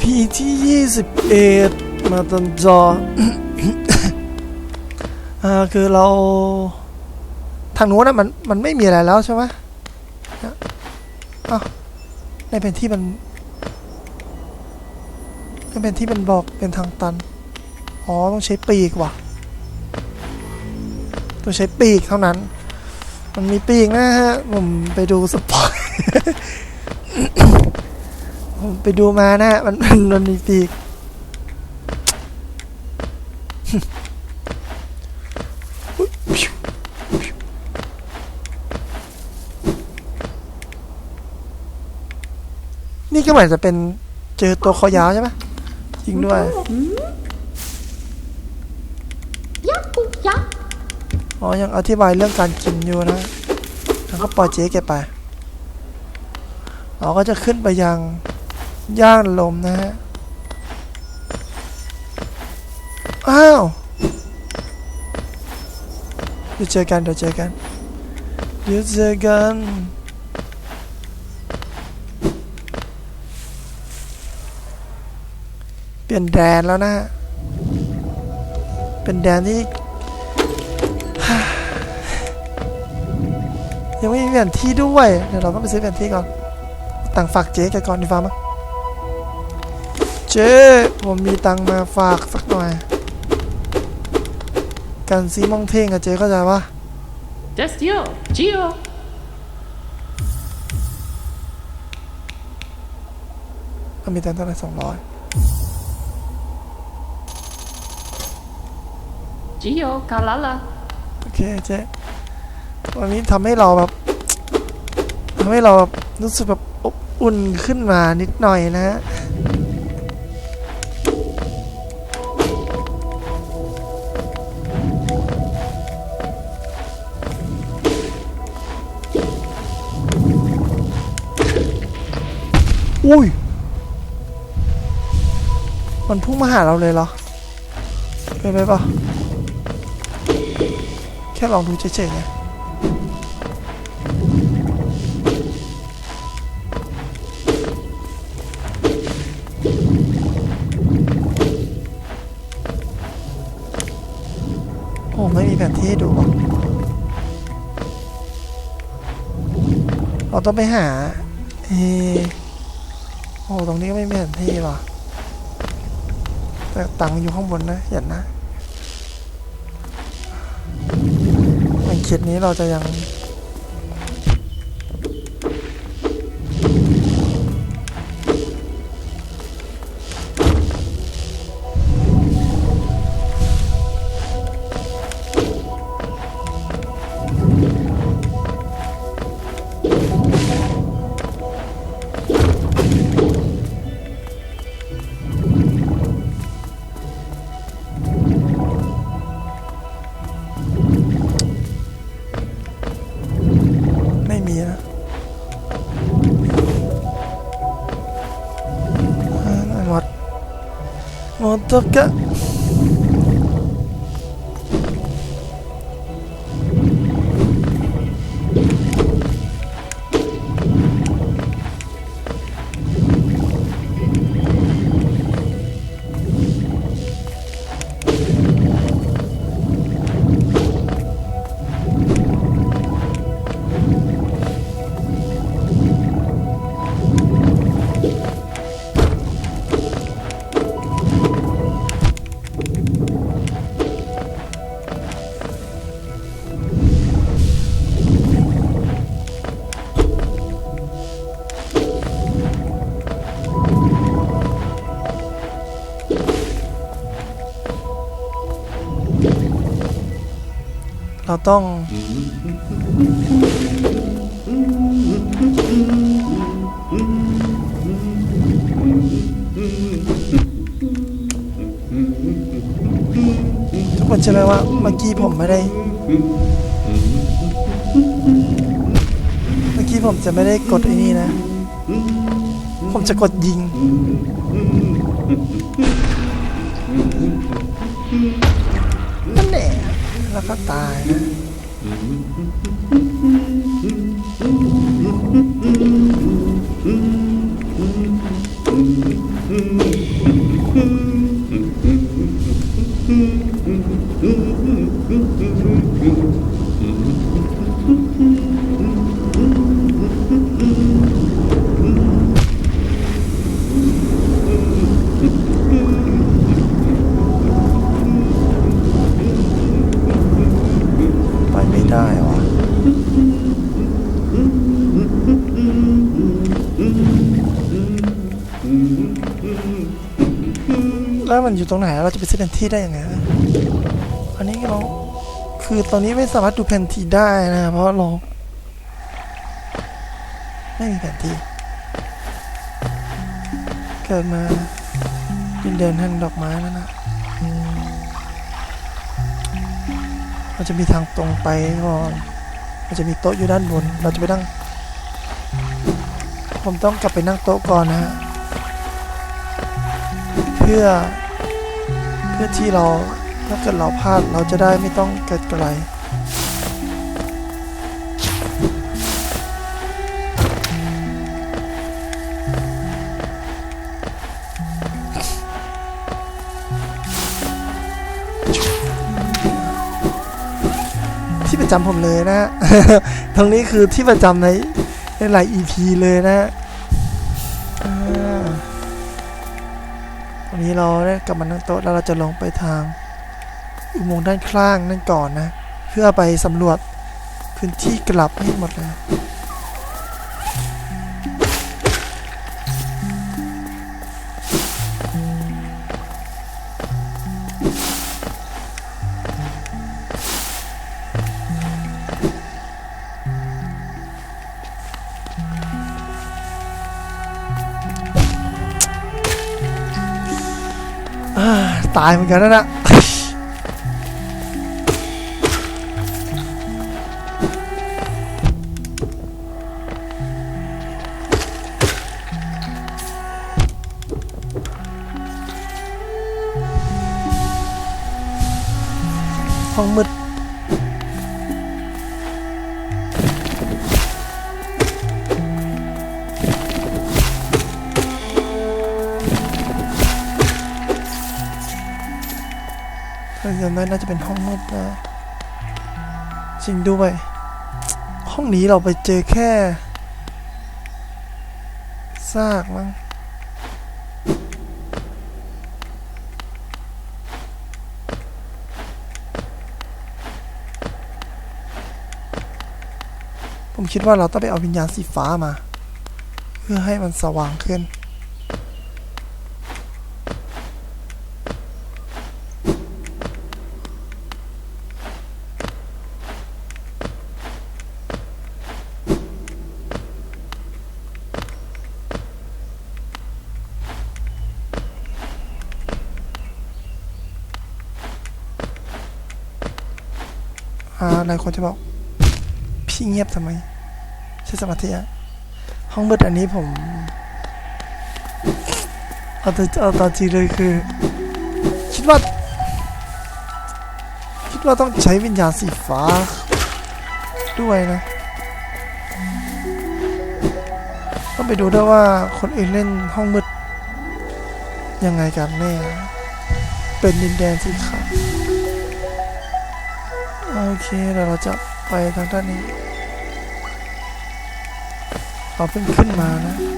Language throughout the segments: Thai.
EP ที่ 21 มาตอนจอ อ่า คือเรา ทางนู้นนะมัน มันไม่มีอะไรแล้วใช่ไหมเนี่ยอ้าวในแผนที่มันในแผนที่มันบอกเป็นทางตัน อ๋อ ต้องใช้ปีกว่ะ ต้องใช้ปีกเท่านั้น มันมีปีกนะฮะ ผมไปดูสปอย ไปดูมานะมันมันมันมีปีกนี่ก็เหมือนจะเป็นเจอตัวคอยาวใช่ไหมจริงด้วยยักกุยักอ๋อ ยังอธิบายเรื่องการกินอยู่นะแล้วก็ปล่อยเจ๊แกไปเราก็จะขึ้นไปยัง ย่านลมนะฮะ อ้าวเดี๋ยวเจอกันเดี๋ยวเจอกันเดี๋ยวเจอกันเปลี่ยนแดนแล้วนะฮะ เป็นแดนที่ยังไม่มีแผนที่ด้วย เดี๋ยวเราต้องไปซื้อแผนที่ก่อนตังฝากเจ๊แกก่อนดีฟ้ามั้ง เจ๊ผมมีตังค์มาฝากสักหน่อยการซีมองเท่งอะเจ๊เข้าใจปะ Das Dio Gio ก็มีตังค์เท่าไหร่สองร้อย Gio Kalala โอเคเจ๊วันนี้ทำให้เราแบบทำให้เราแบบรู้สึกแบบอบอุ่นขึ้นมานิดหน่อยนะฮะ อุ้ย มันพุ่งมาหาเราเลยเหรอ เป็นไปปะแค่ลองดูเฉยๆไงโอ้ไม่มีแผนที่ให้ดูว่ะเราต้องไปหา เอ อโอ้ตรงนี้ไม่มีแผนที่หรอ แต่ตังค์อยู่ข้างบนนะเห็นนะในเขตนี้เราจะยัง หมด เราต้อง ทุกคนใช่ไหมว่าเมื่อกี้ผมไม่ได้ เมื่อกี้ผมจะไม่ได้กดไอ้นี่นะ ผมจะกดยิงนั่นแหละ แล้วก็ตาย อยู่ตรงไหน เราจะไปเซื้อแผนที่ได้ยังไงอันนี้เราคือตอนนี้ไม่สามารถดูแผนที่ได้นะเพราะเราไม่มีแผนที่ เกิดมาดินเดินแห่งดอกไม้แล้วนะมันจะมีทางตรงไปก่อนมันจะมีโต๊ะอยู่ด้านบน เราจะไปนั่ง ผมต้องกลับไปนั่งโต๊ะก่อนนะฮะเพื่อ พื่อที่เราถ้าเกิดเราพลาดเราจะได้ไม่ต้องเกิดอะไรที่ประจำผมเลยนะฮะตรงนี้คือที่ประจำในในหลาย EP เลยนะ นี้เราได้กลับมานั่งโต๊ะแล้วเราจะลงไปทางอุโมงค์ด้านข้างนั่นก่อนนะ เพื่อไปสำรวจพื้นที่กลับให้หมดเลย ตายเหมือนกันนะนะห้องมืดาจำได้น่าจะเป็นห้องมืดนะจริงด้วย ห้องนี้เราไปเจอแค่ซากมั้งผมคิดว่าเราต้องไปเอาวิญญาณสีฟ้ามา เพื่อให้มันสว่างขึ้น ลายคนจะบอก พี่เงียบทำไม ใช้สมาธิอะห้องมืดอันนี้ผมเอาต่เอาตาจริงเลยคือ คิดว่า คิดว่าต้องใช้วิญญาณสีฟ้า ด้วยนะต้องไปดูด้วยว่าคนอื่นเล่นห้องมืด ยังไงกันแน่เป็นดินแดนสีขาว อเคเดี๋ยวเราจะไปทางด้านนี้ เราเพิ่งขึ้นมานะ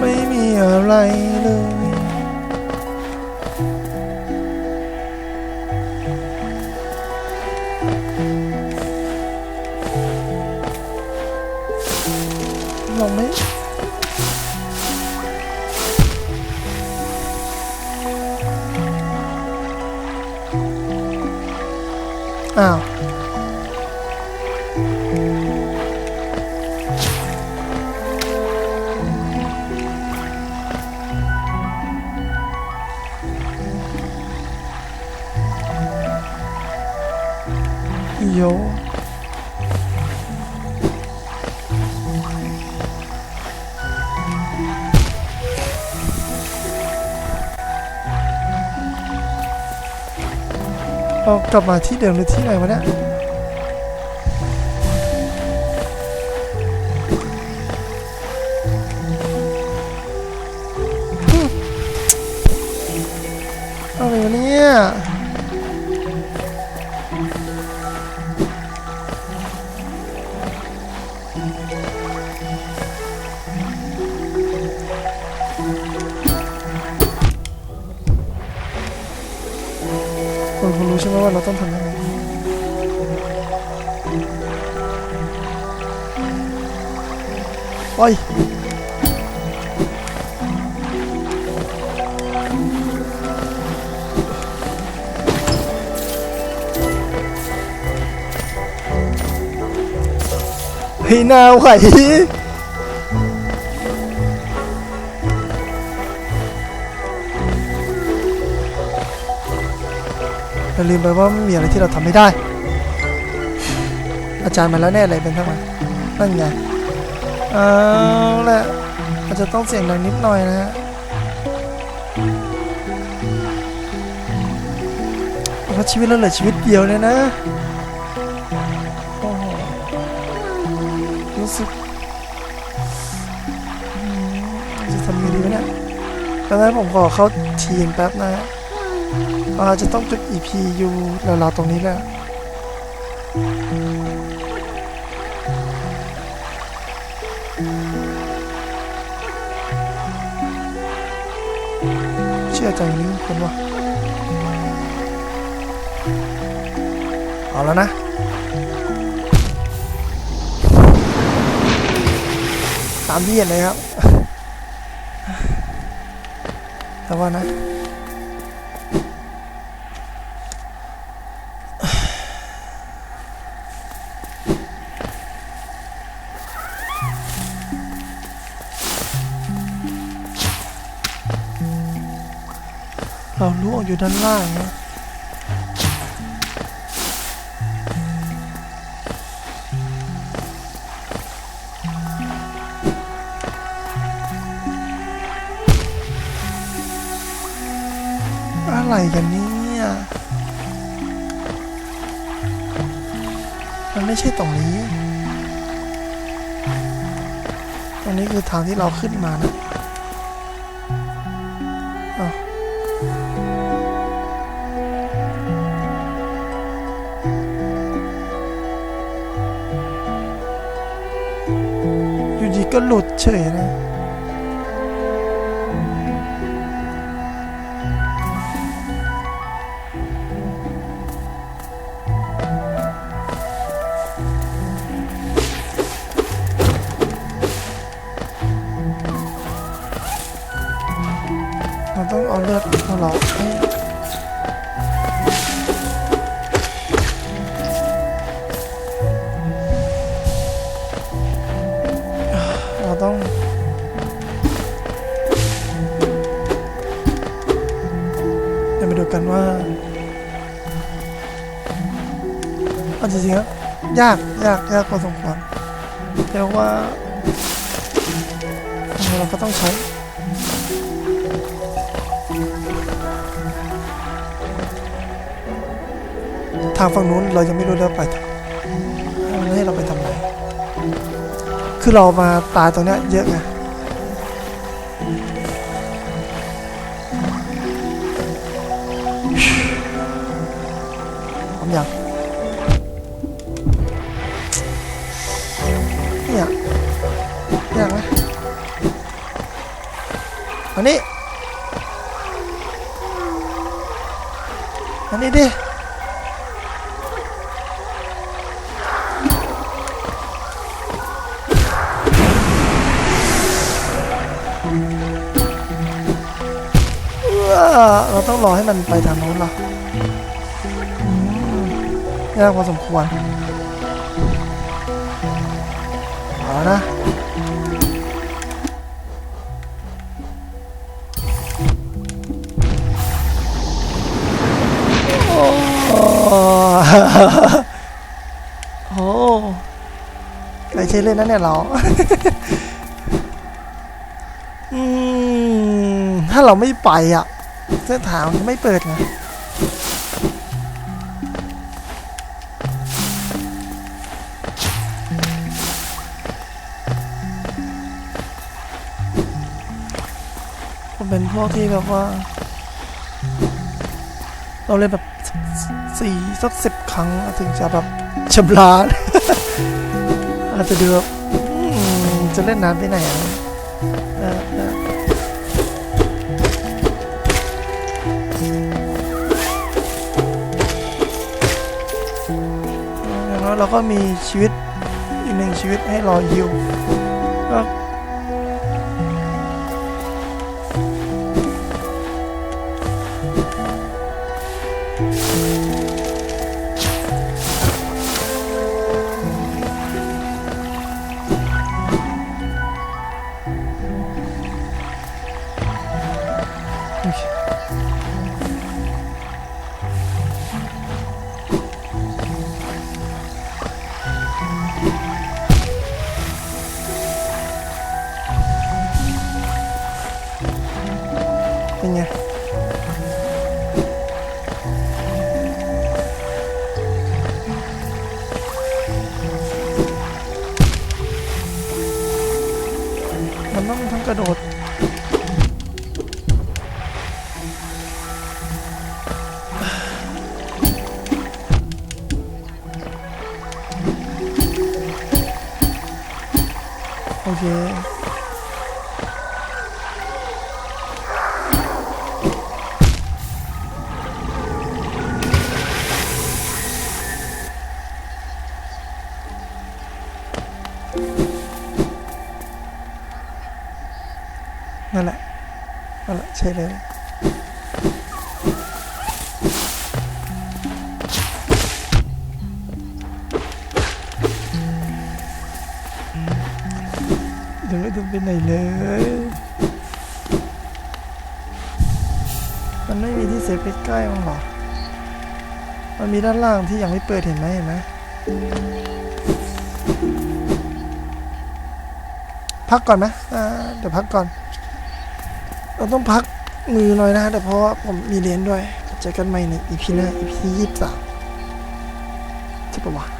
ไม่มีอะไรเลย โยเรากลับมาที่เดิมหรือที่ไหนวะเนี่ย เราต้องทำยังไงโอ้ยเฮ้ยนาวไห เราลืมไปว่าไม่มีอะไรที่เราทำไม่ได้ อาจารย์มาแล้วแน่เลยเป็นทั้งวันนั่นไงเอาละอาจจะต้องเสียงดังนิดหน่อยนะฮะเพราะชีวิตเราเหลือชีวิตเดียวเลยนะโอ้โหรู้สึกจะทำยังไงดีวะเนี่ยดังนั้นผมขอเข้าทีมแป๊บนะฮะ เราจะต้องจุด EP อยู่ราวๆตรงนี้แหละเชื่อใจนี้คนวะเอาแล้วนะตามที่เห็นเลยครับ แต่ว่านะ เราล่วงอยู่ด้านล่างนะอะไรกันเนี่ยมันไม่ใช่ตรงนี้ ตรงนี้คือทางที่เราขึ้นมานะ ก็หลุดเฉยนะ เราต้องเอาเลือดมาหลอกให้ จริงๆแล้วยากยากยากพอสมควรแต่ว่า เราก็ต้องใช้ทางฝั่งนู้นเรายังไม่รู้เรื่องไปทางมันให้เราไปทำอะไร คือเรามาตายตรงเนี้ยเยอะไง อันนี้ดิเอเราต้องรอให้มันไปทางโน้นเหรอยากพอสมควรเอานะ โอ้โหไม่ใช่เล่นนะเนี่ยเราอถ้าเราไม่ไปอะ เส้นทางไม่เปิดไงผมเป็นพวกที่แบบว่า เราเล่นแบบ สี่สักสิบครั้งถึงจะแบบชำนาญอาจจะดูแบบจะเล่นนานไปไหนอะเออเอออย่างน้อยเราก็มีชีวิตอีกหนึ่งชีวิตให้รอยิว โโอเคนั่นแหละนั่นแหละใช่เลย ม่ต้องไปไหนเลย มันไม่มีที่เซฟใกล้ๆมั้งหรอ มันมีด้านล่างที่ยังไม่เปิดเห็นไหมเห็นไหมพักก่อนไหมเดี๋ยวพักก่อน เราต้องพักมือหน่อยนะแต่เพราะผมมีเรียนด้วยเจอกันใหม่ใน EP หน้า EP ยี่สิบสามใช่ปะวะ